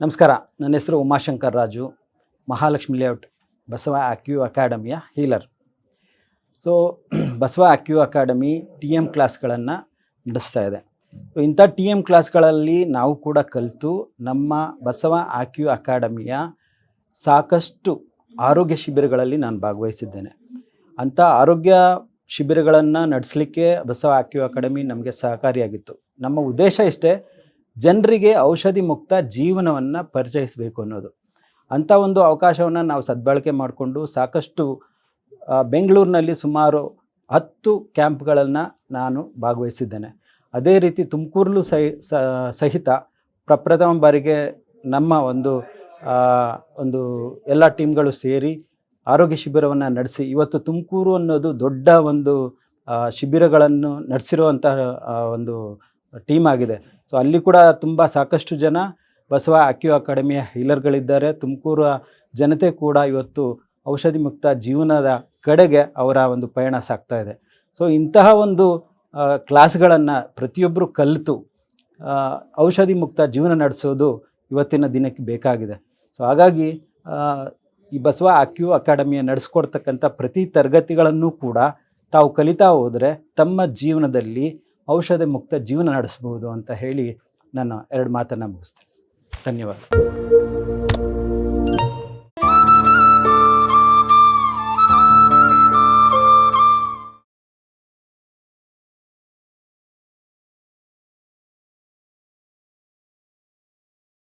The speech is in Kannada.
ನಮಸ್ಕಾರ. ನನ್ನ ಹೆಸರು ಉಮಾಶಂಕರ್ ರಾಜು. ಮಹಾಲಕ್ಷ್ಮಿ ಲೇಔಟ್ ಬಸವ ಅಕ್ಯೂ ಅಕಾಡೆಮಿಯ healer. So Basava acu academy T M ಕ್ಲಾಸ್ಗಳನ್ನು ನಡೆಸ್ತಾ ಇದೆ. ಸೊ ಇಂಥ ಟಿ ಎಂ ಕ್ಲಾಸ್ಗಳಲ್ಲಿ ನಾವು ಕೂಡ ಕಲಿತು ನಮ್ಮ ಬಸವ ಆಕ್ಯೂ ಅಕಾಡೆಮಿಯ ಸಾಕಷ್ಟು ಆರೋಗ್ಯ ಶಿಬಿರಗಳಲ್ಲಿ ನಾನು ಭಾಗವಹಿಸಿದ್ದೇನೆ. ಅಂಥ ಆರೋಗ್ಯ ಶಿಬಿರಗಳನ್ನು ನಡೆಸಲಿಕ್ಕೆ ಬಸವ ಆಕ್ಯೂ ಅಕಾಡೆಮಿ ನಮಗೆ ಸಹಕಾರಿಯಾಗಿತ್ತು. ನಮ್ಮ ಉದ್ದೇಶ ಇಷ್ಟೇ ಜನರಿಗೆ ಔಷಧಿ ಮುಕ್ತ ಜೀವನವನ್ನು ಪರಿಚಯಿಸಬೇಕು ಅನ್ನೋದು. ಅಂಥ ಒಂದು ಅವಕಾಶವನ್ನು ನಾವು ಸದ್ಬಳಕೆ ಮಾಡಿಕೊಂಡು ಸಾಕಷ್ಟು ಬೆಂಗಳೂರಿನಲ್ಲಿ ಸುಮಾರು ಹತ್ತು ಕ್ಯಾಂಪ್ಗಳನ್ನು ನಾನು ಭಾಗವಹಿಸಿದ್ದೇನೆ. ಅದೇ ರೀತಿ ತುಮಕೂರಲ್ಲೂ ಸಹಿತ ಪ್ರಪ್ರಥಮ ಬಾರಿಗೆ ನಮ್ಮ ಒಂದು ಒಂದು ಎಲ್ಲ ಟೀಮ್ಗಳು ಸೇರಿ ಆರೋಗ್ಯ ಶಿಬಿರವನ್ನು ನಡೆಸಿ, ಇವತ್ತು ತುಮಕೂರು ಅನ್ನೋದು ದೊಡ್ಡ ಒಂದು ಶಿಬಿರಗಳನ್ನು ನಡೆಸಿರುವಂತಹ ಒಂದು ಟೀಮ್ ಆಗಿದೆ. ಸೊ ಅಲ್ಲಿ ಕೂಡ ತುಂಬ ಸಾಕಷ್ಟು ಜನ ಬಸವ ಅಕ್ಯೂ ಅಕಾಡೆಮಿಯ ಹೀಲರ್ಗಳಿದ್ದಾರೆ. ತುಮಕೂರು ಜನತೆ ಕೂಡ ಇವತ್ತು ಔಷಧಿ ಮುಕ್ತ ಜೀವನದ ಕಡೆಗೆ ಅವರ ಒಂದು ಪಯಣ ಸಾಗ್ತಾ ಇದೆ. ಸೊ ಇಂತಹ ಒಂದು ಕ್ಲಾಸ್ಗಳನ್ನು ಪ್ರತಿಯೊಬ್ಬರು ಕಲಿತು ಔಷಧಿ ಮುಕ್ತ ಜೀವನ ನಡೆಸೋದು ಇವತ್ತಿನ ದಿನಕ್ಕೆ ಬೇಕಾಗಿದೆ. ಸೊ ಹಾಗಾಗಿ ಈ ಬಸವ ಅಕ್ಯೂ ಅಕಾಡೆಮಿಯ ನಡೆಸ್ಕೊಡ್ತಕ್ಕಂಥ ಪ್ರತಿ ತರಗತಿಗಳನ್ನು ಕೂಡ ತಾವು ಕಲಿತಾ ಹೋದರೆ ತಮ್ಮ ಜೀವನದಲ್ಲಿ ಔಷಧ ಮುಕ್ತ ಜೀವನ ನಡೆಸಬಹುದು ಅಂತ ಹೇಳಿ ನಾನು ಎರಡು ಮಾತನ್ನು ಮುಗಿಸ್ತೇನೆ. ಧನ್ಯವಾದ.